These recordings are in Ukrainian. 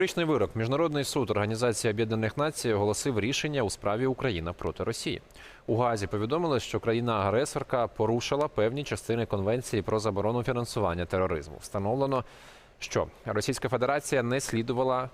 Історичний вирок. Міжнародний суд Організації Об'єднаних Націй оголосив рішення у справі Україна проти Росії. У Газі повідомили, що країна-агресорка порушила певні частини конвенції про заборону фінансування тероризму. Встановлено, що Російська Федерація не слідувала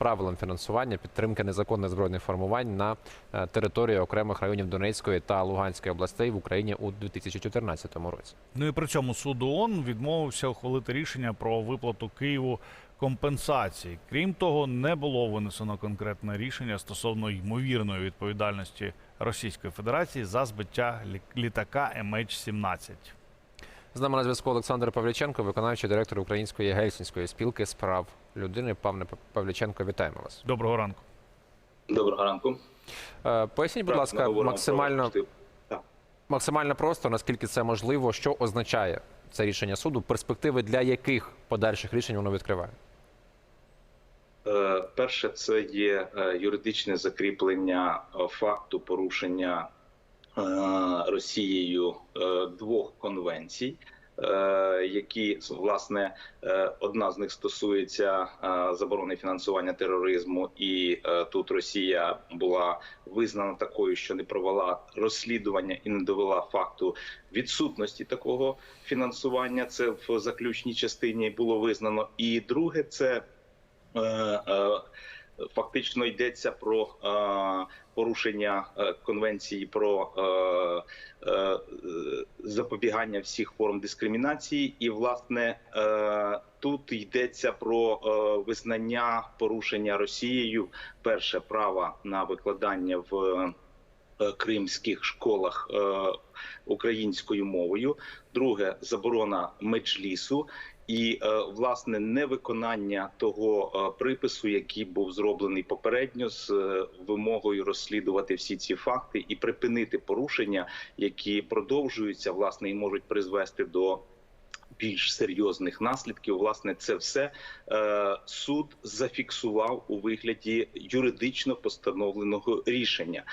правилам фінансування підтримки незаконних збройних формувань на е, території окремих районів Донецької та Луганської областей в Україні у 2014 році. Ну і при цьому суд ООН відмовився ухвалити рішення про виплату Києву компенсації. Крім того, не було винесено конкретне рішення стосовно ймовірної відповідальності Російської Федерації за збиття лі- літака MH17. З нами на зв'язку Олександр Павліченко, виконавчий директор Української гельсінської спілки з прав людини. Павне Павліченко, вітаємо вас. Доброго ранку. Доброго ранку. Е, Поясніть, будь ласка, максимально, максимально просто, наскільки це можливо, що означає це рішення суду, перспективи для яких подальших рішень воно відкриває? Е, Перше, це є е, юридичне закріплення е, факту порушення Росією двох конвенцій, які власне одна з них стосується заборони фінансування тероризму, і тут Росія була визнана такою, що не провела розслідування і не довела факту відсутності такого фінансування. Це в заключній частині було визнано. І друге, це фактично йдеться про е, порушення е, конвенції про е, е, запобігання всіх форм дискримінації, і власне е, тут йдеться про е, визнання порушення Росією перше права на викладання в е, кримських школах е, українською мовою. Друге заборона меджлісу. І е, власне невиконання того е, припису, який був зроблений попередньо, з е, вимогою розслідувати всі ці факти і припинити порушення, які продовжуються, власне, і можуть призвести до більш серйозних наслідків. Власне, це все е, суд зафіксував у вигляді юридично постановленого рішення.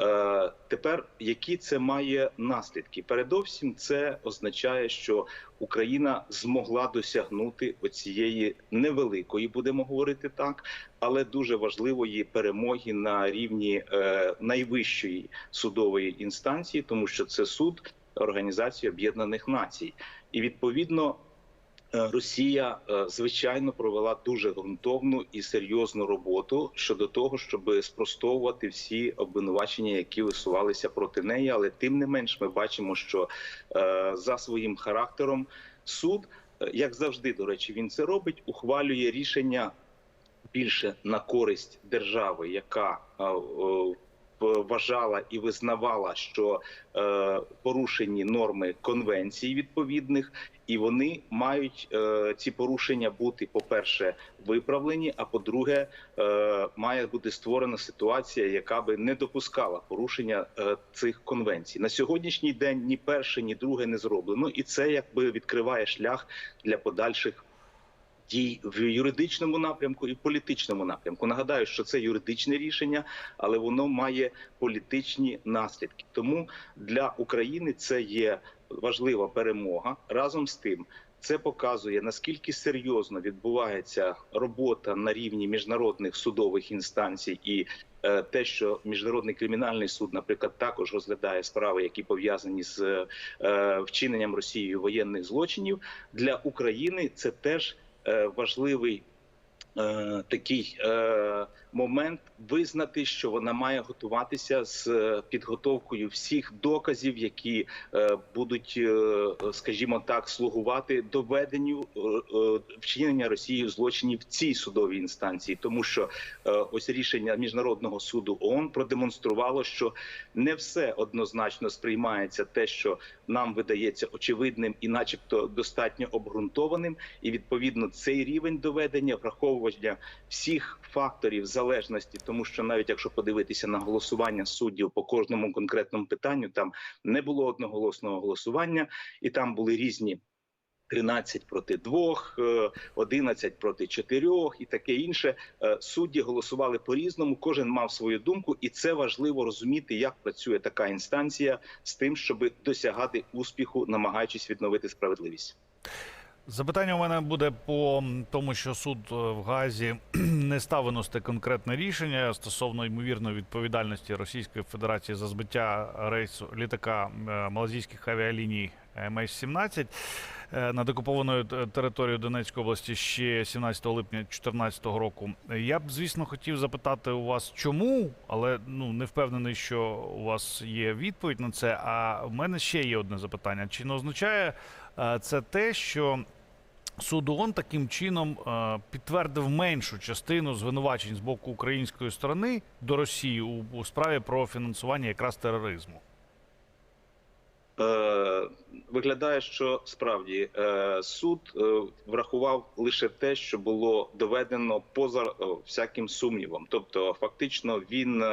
Е, тепер які це має наслідки? Передовсім це означає, що Україна змогла досягнути оцієї невеликої, будемо говорити так, але дуже важливої перемоги на рівні е, найвищої судової інстанції, тому що це суд Організації Об'єднаних Націй, і відповідно. е, Росія е, звичайно провела дуже ґрунтовну і серйозну роботу щодо того, щоб спростовувати всі обвинувачення, які висувалися проти неї. Але тим не менш, ми бачимо, що е, за своїм характером суд, як завжди, до речі, він це робить, ухвалює рішення більше на користь держави, яка вважала і визнавала, що е, порушені норми конвенцій відповідних, і вони мають е, ці порушення бути, по-перше, виправлені. А по-друге, е, має бути створена ситуація, яка би не допускала порушення е, цих конвенцій. На сьогоднішній день ні перше, ні друге не зроблено, і це якби відкриває шлях для подальших дій в юридичному напрямку і політичному напрямку. Нагадаю, що це юридичне рішення, але воно має політичні наслідки. Тому для України це є важлива перемога. Разом з тим, це показує наскільки серйозно відбувається робота на рівні міжнародних судових інстанцій і. е, Те, що міжнародний кримінальний суд, наприклад, також розглядає справи, які пов'язані з е, вчиненням Росією воєнних злочинів для України, це теж важливий е, такий е, момент визнати, що вона має готуватися з е, підготовкою всіх доказів, які будуть, скажімо так, слугувати доведенню вчинення Росією злочинів в цій судовій інстанції, тому що ось рішення міжнародного суду ООН продемонструвало, що не все однозначно сприймається те, що нам видається очевидним і, начебто, достатньо обґрунтованим, і відповідно цей рівень доведення, враховування всіх факторів залежності, тому що навіть якщо подивитися на голосування суддів по кожному конкретному питанню, там не було одноголосного голосування, і там були різні. 13 проти 2, е, 11 проти 4 і таке інше. Е, Судді голосували по-різному, кожен мав свою думку, і це важливо розуміти, як працює така інстанція з тим, щоб досягати успіху, намагаючись відновити справедливість. Запитання у мене буде по тому, що суд е, в Газі не став виносити конкретне рішення стосовно ймовірної відповідальності Російської Федерації за збиття рейсу літака е, малазійських авіаліній MH17 е, над окупованою територією Донецької області ще 17 липня 2014 року. Я б, звісно, хотів запитати у вас, чому, але ну не впевнений, що у вас є відповідь на це. А в мене ще є одне запитання: чи не означає це те, що Суд ООН таким чином е, підтвердив меншу частину звинувачень з боку української сторони до Росії у, справі про фінансування якраз тероризму. Е, Виглядає, що справді е, суд врахував лише те, що було доведено поза всяким сумнівом. Тобто, фактично, він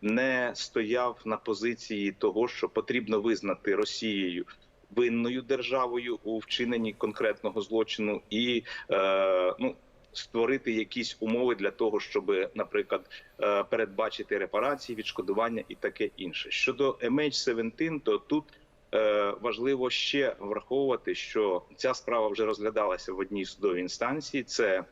не стояв на позиції того, що потрібно визнати Росією винною державою у вчиненні конкретного злочину і е, ну. Створити якісь умови для того, щоб, наприклад, е, передбачити репарації, відшкодування і таке інше. Щодо MH17, то тут Е, важливо ще враховувати, що ця справа вже розглядалася в одній судовій інстанції. Це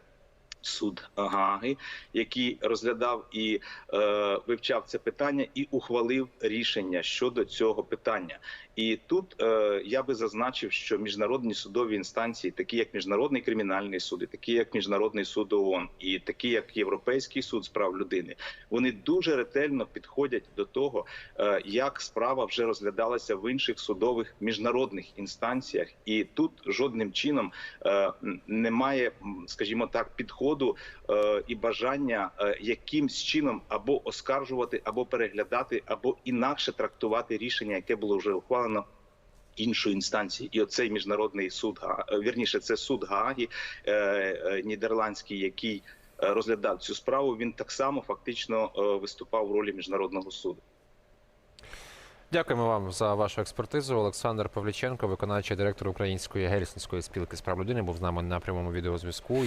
суд Гаги, який розглядав і е, вивчав це питання і ухвалив рішення щодо цього питання. І тут е, я би зазначив, що міжнародні судові інстанції, такі як міжнародний кримінальний суд, і такі як міжнародний суд ООН, і такі як Європейський суд з прав людини, вони дуже ретельно підходять до того, е, як справа вже розглядалася в інших судових міжнародних інстанціях, і тут жодним чином е, немає, скажімо так, підходу е, і бажання е, якимсь чином або оскаржувати, або переглядати, або інакше трактувати рішення, яке було вже ухвалено. Іншої інстанції, і оцей міжнародний суд е, вірніше, це суд Гаагі е, е, нідерландський, який розглядав цю справу. Він так само фактично виступав в ролі міжнародного суду. Дякуємо вам за вашу експертизу. Олександр Павліченко, виконавчий директор Української гельсінської спілки з прав людини, був з нами на прямому відеозв'язку.